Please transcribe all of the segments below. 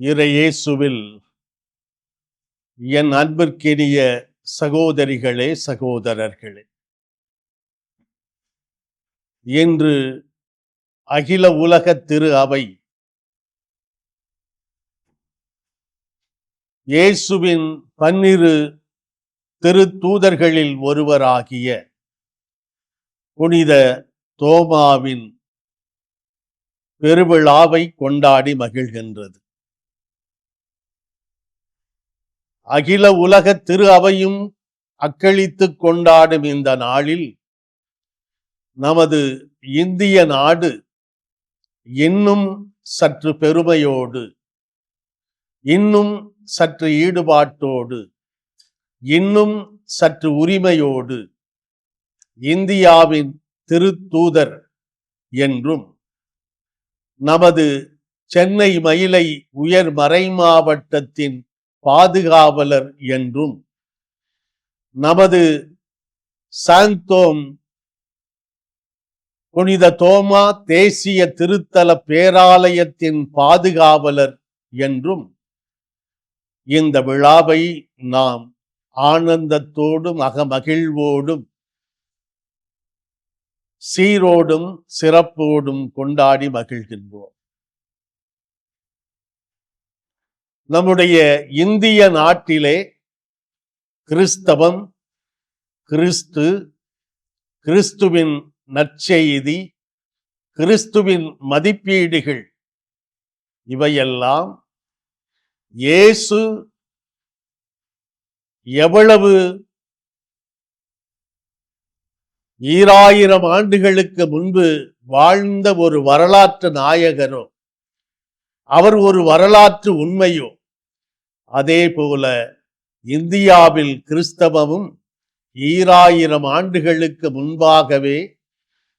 இறையேசுவில் என் அன்பிற்கினிய சகோதரிகளே சகோதரர்களே. இன்று அகில உலக திரு அவை இயேசுவின் பன்னிரு திருத்தூதர்களில் ஒருவராகிய புனித தோமாவின் பெருவிழாவை கொண்டாடி மகிழ்கின்றது. அகில உலக திரு அவையும் அக்களித்து கொண்டாடும் இந்த நாளில் நமது இந்திய நாடு இன்னும் சற்று பெருமையோடு இன்னும் சற்று ஈடுபாட்டோடு இன்னும் சற்று உரிமையோடு இந்தியாவின் திருத்தூதர் என்றும் நமது சென்னை மயிலை உயர் மறைமாவட்டத்தின் பாதுகாவலர் என்றும் நமது சாந்தோம் புனித தோமா தேசிய திருத்தல பேராலயத்தின் பாதுகாவலர் என்றும் இந்த விழாவை நாம் ஆனந்தத்தோடும் அகமகிழ்வோடும் சீரோடும் சிறப்போடும் கொண்டாடி மகிழ்கின்றோம். நம்முடைய இந்திய நாட்டிலே கிறிஸ்தவம் கிறிஸ்து கிறிஸ்துவின் நற்செய்தி கிறிஸ்துவின் மதிப்பீடுகள் இவையெல்லாம் இயேசு எவ்வளவு ஈராயிரம் ஆண்டுகளுக்கு முன்பு வாழ்ந்த ஒரு வரலாற்று நாயகரோ அவர் ஒரு வரலாற்று உண்மையோ. அதே போல இந்தியாவில் கிறிஸ்தவமும் ஈராயிரம் ஆண்டுகளுக்கு முன்பாகவே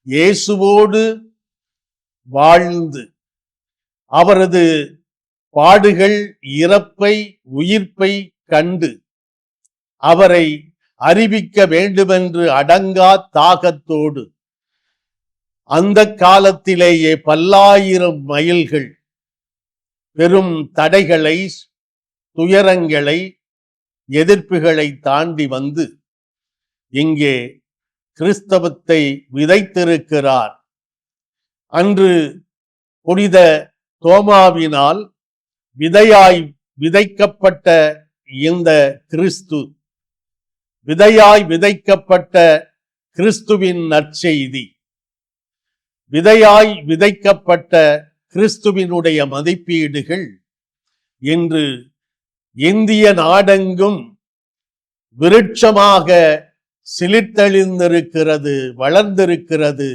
இயேசுவோடு வாழ்ந்து அவரது பாடுகள் இறப்பை உயிர்ப்பை கண்டு அவரை அறிவிக்க வேண்டுமென்று அடங்கா தாகத்தோடு. அந்த காலத்திலேயே பல்லாயிரம் மைல்கள் பெரும் தடைகளை துயரங்களை எதிர்ப்புகளை தாண்டி வந்து இங்கே கிறிஸ்தவத்தை விதைத்திருக்கிறார். அன்று புனித தோமாவினால் விதையாய் விதைக்கப்பட்ட இந்த கிறிஸ்து விதையாய் விதைக்கப்பட்ட கிறிஸ்துவின் நற்செய்தி விதையாய் விதைக்கப்பட்ட கிறிஸ்துவினுடைய மதிப்பீடுகள் இன்று இந்திய நாடெங்கும் விருட்சமாக சிலிர்த்தெழுந்திருக்கிறது வளர்ந்திருக்கிறது.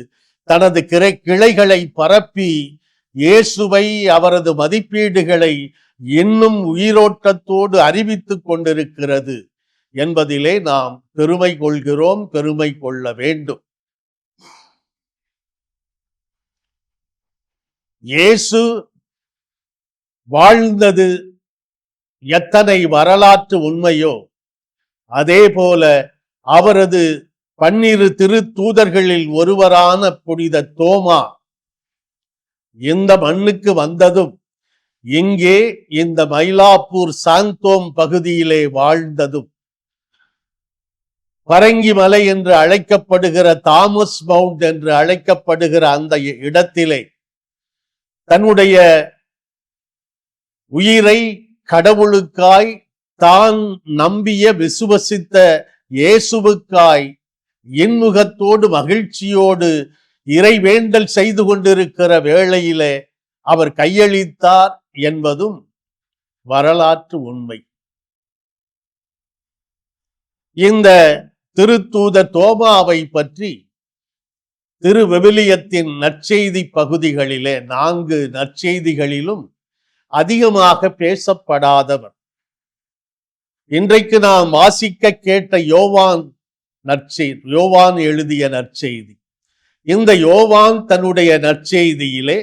தனது கிரை கிளைகளை பரப்பி இயேசுவை அவரது மதிப்பீடுகளை இன்னும் உயிரோட்டத்தோடு அறிவித்துக் கொண்டிருக்கிறது என்பதிலே நாம் பெருமை கொள்கிறோம் பெருமை கொள்ள வேண்டும். இயேசு வாழ்ந்தது எத்தனை வரலாற்று உண்மையோ அதே போல அவரது பன்னிரு திருத்தூதர்களில் ஒருவரான புனித தோமா இந்த மண்ணுக்கு வந்ததும் இங்கே இந்த மயிலாப்பூர் சாந்தோம் பகுதியிலே வாழ்ந்ததும். பரங்கி மலை என்று அழைக்கப்படுகிற தாமஸ் மவுண்ட் என்று அழைக்கப்படுகிற அந்த இடத்திலே தன்னுடைய உயிரை கடவுளுக்காய் தான் நம்பிய விசுவசித்த இயேசுவுக்காய் இன்முகத்தோடு மகிழ்ச்சியோடு இறைவேண்டல் செய்து கொண்டிருக்கிற வேளையிலே அவர் கையளித்தார் என்பதும் வரலாற்று உண்மை. இந்த திருத்தூத தோமாவை பற்றி திரு வெவிலியத்தின் நற்செய்தி பகுதிகளிலே நான்கு நற்செய்திகளிலும் அதிகமாக பேசப்படாதவர். இன்றைக்கு நாம் வாசிக்க கேட்ட யோவான் நற்செய்தி யோவான் எழுதிய நற்செய்தி. இந்த யோவான் தன்னுடைய நற்செய்தியிலே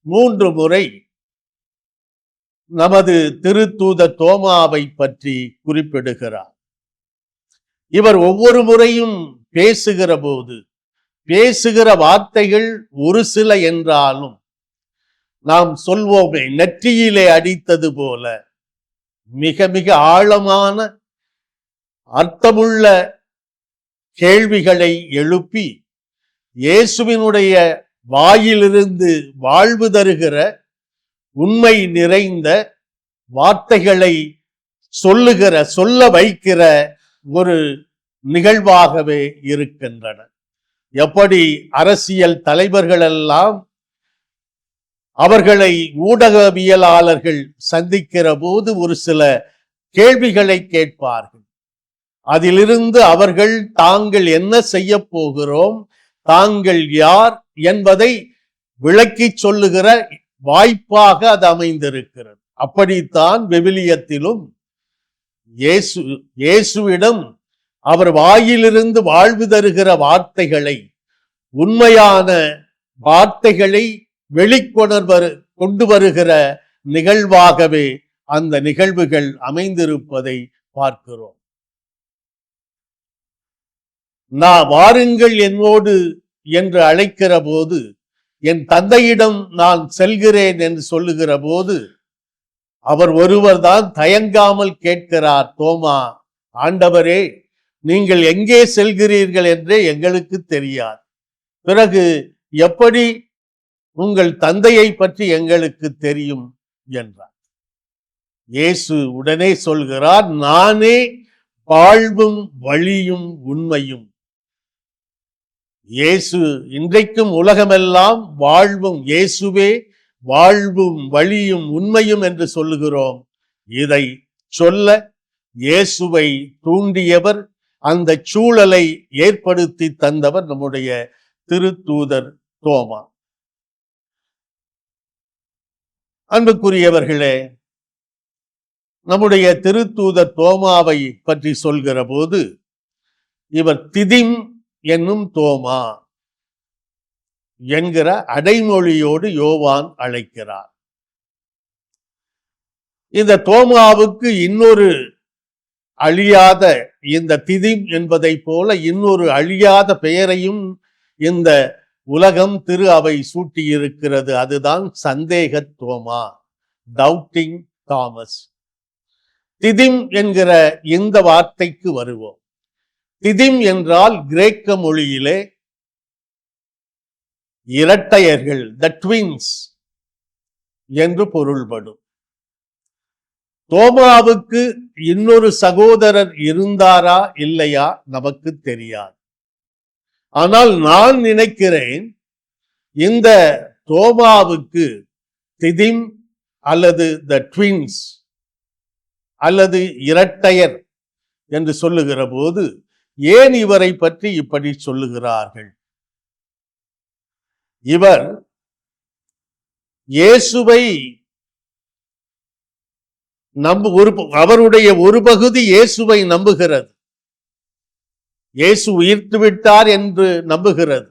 மூன்று முறை நமது திருத்தூத தோமாவை பற்றி குறிப்பிடுகிறார். இவர் ஒவ்வொரு முறையும் பேசுகிற போது பேசுகிற வார்த்தைகள் ஒரு சில என்றாலும் நாம் சொல்வோமே நெற்றியிலே அடித்தது போல மிக மிக ஆழமான அர்த்தமுள்ள கேள்விகளை எழுப்பி இயேசுவினுடைய வாயிலிருந்து வாழ்வு தருகிற உண்மை நிறைந்த வார்த்தைகளை சொல்லுகிற சொல்ல வைக்கிற ஒரு நிகழ்வாகவே இருக்கின்றன. எப்படி அரசியல் தலைவர்கள் எல்லாம் அவர்களை ஊடகவியலாளர்கள் சந்திக்கிற போது ஒரு சில கேள்விகளை கேட்பார்கள். அதிலிருந்து அவர்கள் தாங்கள் என்ன செய்ய போகிறோம் தாங்கள் யார் என்பதை விளக்கி சொல்லுகிற வாய்ப்பாக அது அமைந்திருக்கிறது. அப்படித்தான் விவிலியத்திலும் இயேசு இயேசுவிடம் அவர் வாயிலிருந்து வாழ்வு தருகிற வார்த்தைகளை உண்மையான வார்த்தைகளை வெளிக்கொணர்வர் கொண்டு வருகிற நிகழ்வாகவே அந்த நிகழ்வுகள் அமைந்திருப்பதை பார்க்கிறோம். நான் வாருங்கள் என்னோடு என்று அழைக்கிற போது என் தந்தையிடம் நான் செல்கிறேன் என்று சொல்லுகிற போது அவர் ஒருவர்தான் தயங்காமல் கேட்கிறார் தோமா ஆண்டவரே நீங்கள் எங்கே செல்கிறீர்கள் என்றே எங்களுக்கு தெரியாது. பிறகு எப்படி உங்கள் தந்தையை பற்றி எங்களுக்கு தெரியும் என்றார். இயேசு உடனே சொல்கிறார் நானே வாழ்வும் வழியும் உண்மையும். இயேசு இன்றைக்கும் உலகமெல்லாம் வாழ்வும் இயேசுவே வாழ்வும் வழியும் உண்மையும் என்று சொல்லுகிறோம். இதை சொல்ல இயேசுவை தூண்டியவர் அந்த சூழலை ஏற்படுத்தி தந்தவர் நம்முடைய திருத்தூதர் தோமா. அன்புக்குரியவர்களே நம்முடைய திருத்தூதர் தோமாவை பற்றி சொல்கிற போது இவர் திதிம் என்னும் தோமா என்கிற அடைமொழியோடு யோவான் அழைக்கிறார். இந்த தோமாவுக்கு இன்னொரு அழியாத இந்த திதிம் என்பதை போல இன்னொரு அழியாத பெயரையும் இந்த உலகம் திரு அவை சூட்டியிருக்கிறது. அதுதான் சந்தேகத்துவமா? டவுட்டிங் தாமஸ் திதிம் என்கிற இந்த வார்த்தைக்கு வருவோம். திதிம் என்றால் கிரேக்க மொழியிலே இரட்டையர்கள் த ட்வின்ஸ் என்று பொருள்படும். தோமாவுக்கு இன்னொரு சகோதரர் இருந்தாரா இல்லையா நமக்கு தெரியாது. ஆனால் நான் நினைக்கிறேன் இந்த தோமாவுக்கு திதிம் அல்லது த ட்வின்ஸ் அல்லது இரட்டையர் என்று சொல்லுகிற போது ஏன் இவரை பற்றி இப்படி சொல்லுகிறார்கள்? இவர் இயேசுவை நம்பு ஒரு அவருடைய ஒரு பகுதி இயேசுவை நம்புகிறது. இயேசு உயிர்த்து விட்டார் என்று நம்புகிறது.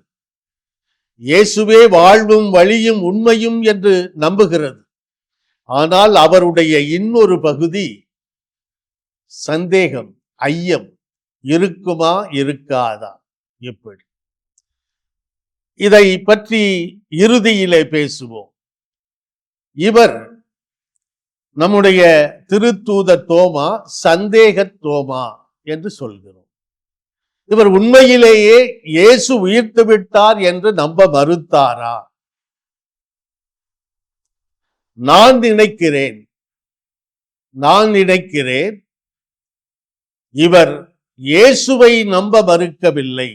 இயேசுவே வாழ்வும் வழியும் உண்மையும் என்று நம்புகிறது. ஆனால் அவருடைய இன்னொரு பகுதி சந்தேகம் ஐயம் இருக்குமா இருக்காதா? எப்படி இதை பற்றி இறுதியிலே பேசுவோம். இவர் நம்முடைய திருத்தூத தோமா சந்தேக தோமா என்று சொல்கிறோம். இவர் உண்மையிலேயே இயேசு உயிர்த்து விட்டார் என்று நம்ப மறுத்தாரா? நான் நினைக்கிறேன். நான் நினைக்கிறேன். இவர் இயேசுவை நம்ப மறுக்கவில்லை.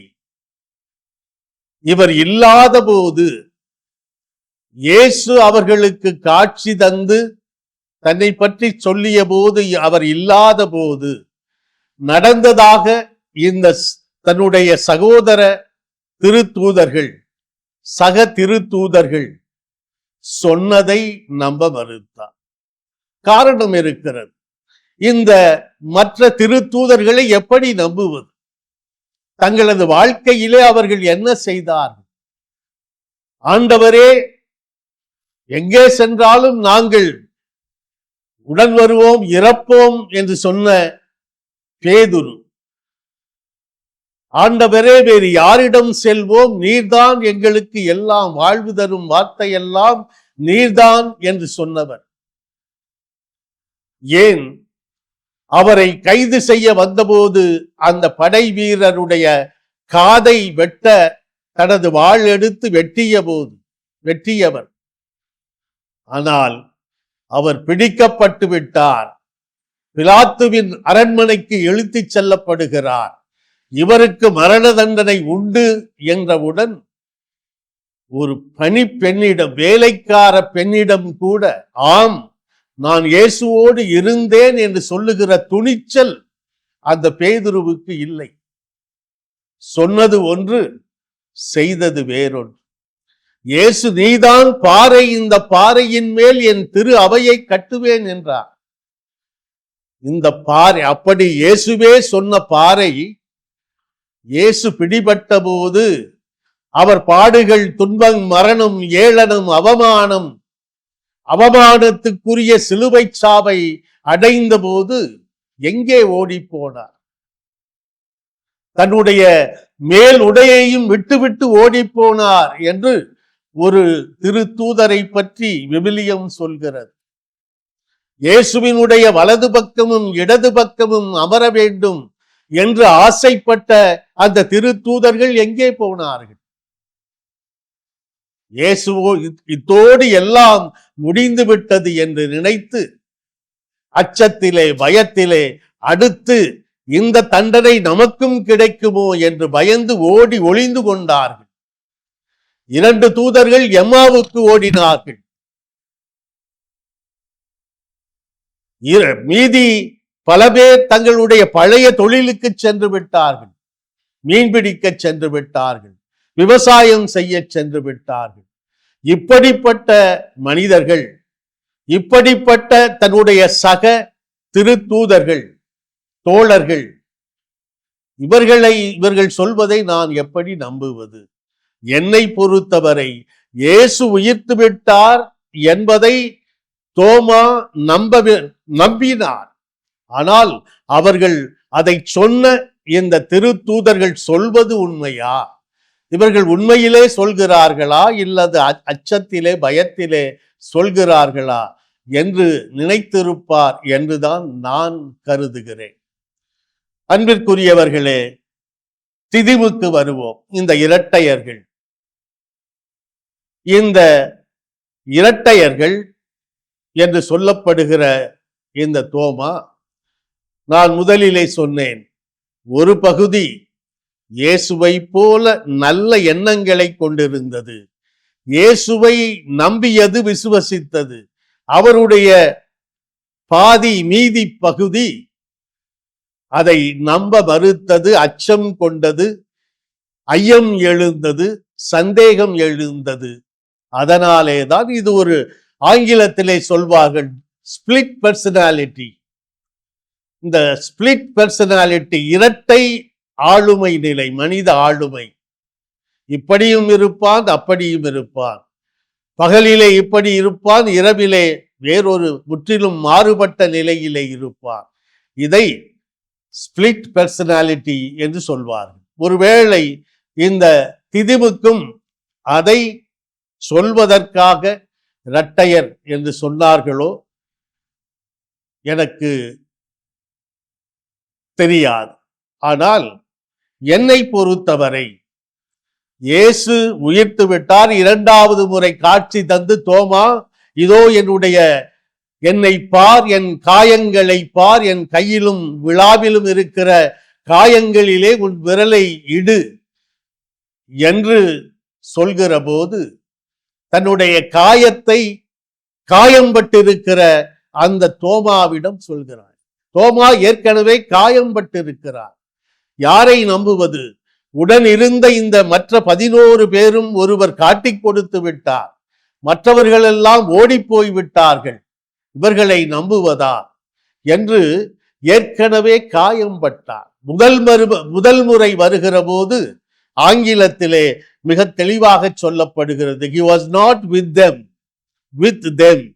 இவர் இல்லாத போது இயேசு அவர்களுக்கு காட்சி தந்து தன்னை பற்றி சொல்லிய போது அவர் இல்லாத போது நடந்ததாக இந்த தன்னுடைய சகோதர திருத்தூதர்கள் சக திருத்தூதர்கள் சொன்னதை நம்ப மறுத்தார். காரணம் இருக்கிறது. இந்த மற்ற திருத்தூதர்களை எப்படி நம்புவது? தங்களது வாழ்க்கையிலே அவர்கள் என்ன செய்தார்கள்? ஆண்டவரே எங்கே சென்றாலும் நாங்கள் உடன் வருவோம் இறப்போம் என்று சொன்ன பேதுரு. ஆண்டவரே வேறு யாரிடம் செல்வோம்? நீர்தான் எங்களுக்கு எல்லாம் வாழ்வு தரும் வார்த்தையெல்லாம் நீர்தான் என்று சொன்னவர். ஏன்? அவரை கைது செய்ய வந்தபோது அந்த படை வீரருடைய காதை வெட்ட தனது வாள் எடுத்து வெட்டிய போது வெட்டியவர். ஆனால் அவர் பிடிக்கப்பட்டு விட்டார். பிலாத்துவின் அரண்மனைக்கு இழுத்துச் செல்லப்படுகிறார். இவருக்கு மரண தண்டனை உண்டு என்றவுடன் ஒரு பணி பெண்ணிடம் வேலைக்கார பெண்ணிடம் கூட ஆம் நான் இயேசுவோடு இருந்தேன் என்று சொல்லுகிற துணிச்சல் அந்த பேதுருவுக்கு இல்லை. சொன்னது ஒன்று செய்தது வேறொன்று. இயேசு நீதான் பாறை இந்த பாறையின் மேல் என் திரு அவையை கட்டுவேன் என்றார். இந்த பாறை அப்படி இயேசுவே சொன்ன பாறை இயேசு பிடிபட்ட போது அவர் பாடுகள் துன்பம் மரணம் ஏளனம் அவமானம் அவமானத்துக்குரிய சிலுவை சாவை அடைந்த போது எங்கே ஓடி போனார் தன்னுடைய மேல் உடையையும் விட்டுவிட்டு ஓடி போனார் என்று ஒரு திருத்தூதரை பற்றி விவிலியம் சொல்கிறது. இயேசுவினுடைய வலது பக்கமும் இடது பக்கமும் அமர வேண்டும் என்று ஆசைப்பட்ட அந்த திருத்தூதர்கள் எங்கே போனார்கள்? இயேசுவோ இத்தோடு எல்லாம் முடிந்து விட்டது என்று நினைத்து அச்சத்திலே பயத்திலே அடுத்து இந்த தண்டனை நமக்கும் கிடைக்குமோ என்று பயந்து ஓடி ஒளிந்து கொண்டார்கள். இரண்டு தூதர்கள் எம்மாவுக்கு ஓடினார்கள். மீதி பல பேர் தங்களுடைய பழைய தொழிலுக்கு சென்று விட்டார்கள். மீன்பிடிக்க சென்று விட்டார்கள். விவசாயம் செய்ய சென்று விட்டார்கள். இப்படிப்பட்ட மனிதர்கள் இப்படிப்பட்ட தன்னுடைய சக திருத்தூதர்கள் தோழர்கள் இவர்களை இவர்கள் சொல்வதை நான் எப்படி நம்புவது? என்னை பொறுத்தவரை இயேசு உயிர்த்து விட்டார் என்பதை தோமா நம்ப நம்பினார். ஆனால் அவர்கள் அதை சொன்ன இந்த திருத்தூதர்கள் சொல்வது உண்மையா? இவர்கள் உண்மையிலே சொல்கிறார்களா? இல்லது அச்சத்திலே பயத்திலே சொல்கிறார்களா? என்று நினைத்திருப்பார் என்றுதான் நான் கருதுகிறேன். அன்பிற்குரியவர்களே திதிவுக்கு வருவோம். இந்த இரட்டையர்கள் இந்த இரட்டையர்கள் என்று சொல்லப்படுகிற இந்த தோமா நான் முதலிலே சொன்னேன் ஒரு பகுதி இயேசுவை போல நல்ல எண்ணங்களை கொண்டிருந்தது. இயேசுவை நம்பியது விசுவசித்தது. அவருடைய பாதி மீதி பகுதி அதை நம்ப மறுத்தது அச்சம் கொண்டது ஐயம் எழுந்தது சந்தேகம் எழுந்தது. அதனாலே தான் இது ஒரு ஆங்கிலத்திலே சொல்வார்கள் ஸ்பிளிட் பர்சனாலிட்டி இந்த ஸ்பிளிட் பர்சனாலிட்டி இரட்டை ஆளுமை நிலை மனித ஆளுமை. இப்படியும் இருப்பான் அப்படியும் இருப்பான். பகலிலே இப்படி இருப்பான் இரவிலே வேறொரு முற்றிலும் மாறுபட்ட நிலையிலே இருப்பான். இதை ஸ்பிளிட் பர்சனாலிட்டி என்று சொல்வார்கள். ஒருவேளை இந்த திதிவுக்கும் அதை சொல்வதற்காக இரட்டையர் என்று சொன்னார்களோ எனக்கு தெரியாது. ஆனால் என்னை பொறுத்தவரை இயேசு உயிர்த்து விட்டார். இரண்டாவது முறை காட்சி தந்து தோமா இதோ என்னுடைய என்னை பார் என் காயங்களை பார் என் கையிலும் விழாவிலும் இருக்கிற காயங்களிலே உன் விரலை இடு என்று சொல்கிற போது தன்னுடைய காயத்தை காயம்பட்டிருக்கிற அந்த தோமாவிடம் சொல்கிறார். தோமா ஏற்கனவே காயம்பட்டிருக்கிறார். யாரை நம்புவது? உடன் இருந்த இந்த மற்ற பதினோரு பேரும் ஒருவர் காட்டிக் கொடுத்து விட்டார். மற்றவர்களெல்லாம் ஓடிப்போய் விட்டார்கள் இவர்களை நம்புவதா? என்று ஏற்கனவே காயம்பட்டார். முதல் மறு முதல் முறை வருகிற போது ஆங்கிலத்திலே மிக தெளிவாக சொல்லப்படுகிறது. He was not with them with them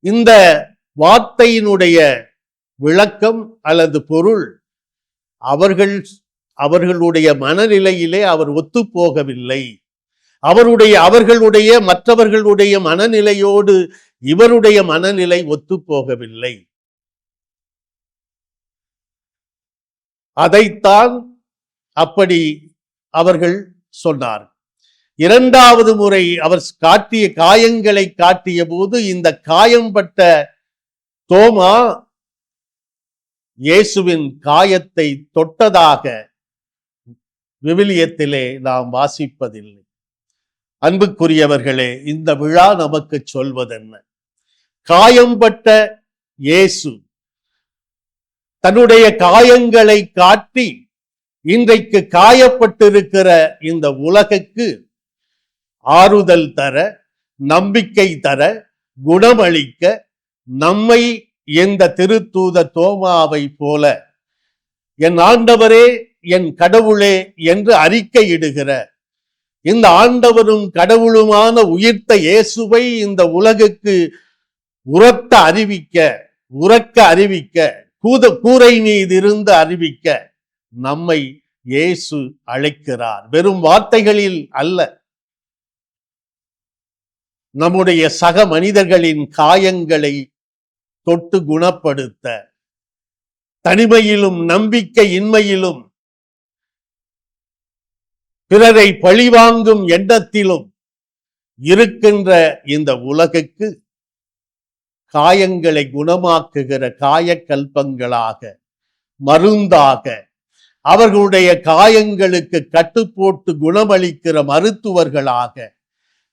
இந்த வார்த்தையினுடைய விளக்கம் அல்லது பொருள் அவர்கள் அவர்களுடைய மனநிலையிலே அவர் ஒத்துப்போகவில்லை. அவருடைய அவர்களுடைய மற்றவர்களுடைய மனநிலையோடு இவருடைய மனநிலை ஒத்துப்போகவில்லை. அதைத்தான் அப்படி அவர்கள் சொன்னார். இரண்டாவது முறை அவர் காட்டிய காயங்களை காட்டிய போது இந்த காயம்பட்ட தோமா இயேசுவின் காயத்தை தொட்டதாக விவிலியத்திலே நாம் வாசிப்பதில்லை. அன்புக்குரியவர்களே இந்த விழா நமக்கு சொல்வதென்ன? காயம்பட்ட இயேசு தன்னுடைய காயங்களை காட்டி இன்றைக்கு காயப்பட்டிருக்கிற இந்த உலகுக்கு ஆறுதல் தர நம்பிக்கை தர குணமளிக்க நம்மை எந்த திருத்தூத தோமாவை போல என் ஆண்டவரே என் கடவுளே என்று அறிக்கையிடுகிற இந்த ஆண்டவரும் கடவுளுமான உயிர்த்த இயேசுவை இந்த உலகுக்கு உரத்த அறிவிக்க உறக்க அறிவிக்க கூத கூரை மீது இருந்து அறிவிக்க நம்மை இயேசு அழைக்கிறார். வெறும் வார்த்தைகளில் அல்ல. நம்முடைய சக மனிதர்களின் காயங்களை தொட்டு குணப்படுத்த தனிமையிலும் நம்பிக்கை இன்மையிலும் பிறரை பழிவாங்கும் எண்ணத்திலும் இருக்கின்ற இந்த உலகுக்கு காயங்களை குணமாக்குகிற காயக்கல்பங்களாக மருந்தாக அவர்களுடைய காயங்களுக்கு கட்டுப்போட்டு குணமளிக்கிற மருத்துவர்களாக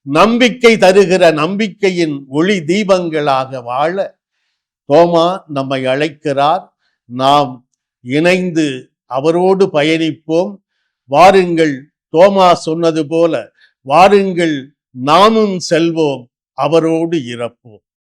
நம்பிக்கை தருகிற நம்பிக்கையின் ஒளி தீபங்களாக வாழ தோமா நம்மை அழைக்கிறார். நாம் இணைந்து அவரோடு பயணிப்போம். வாருங்கள் தோமா சொன்னது போல வாருங்கள் நாமும் செல்வோம் அவரோடு இறப்போம்.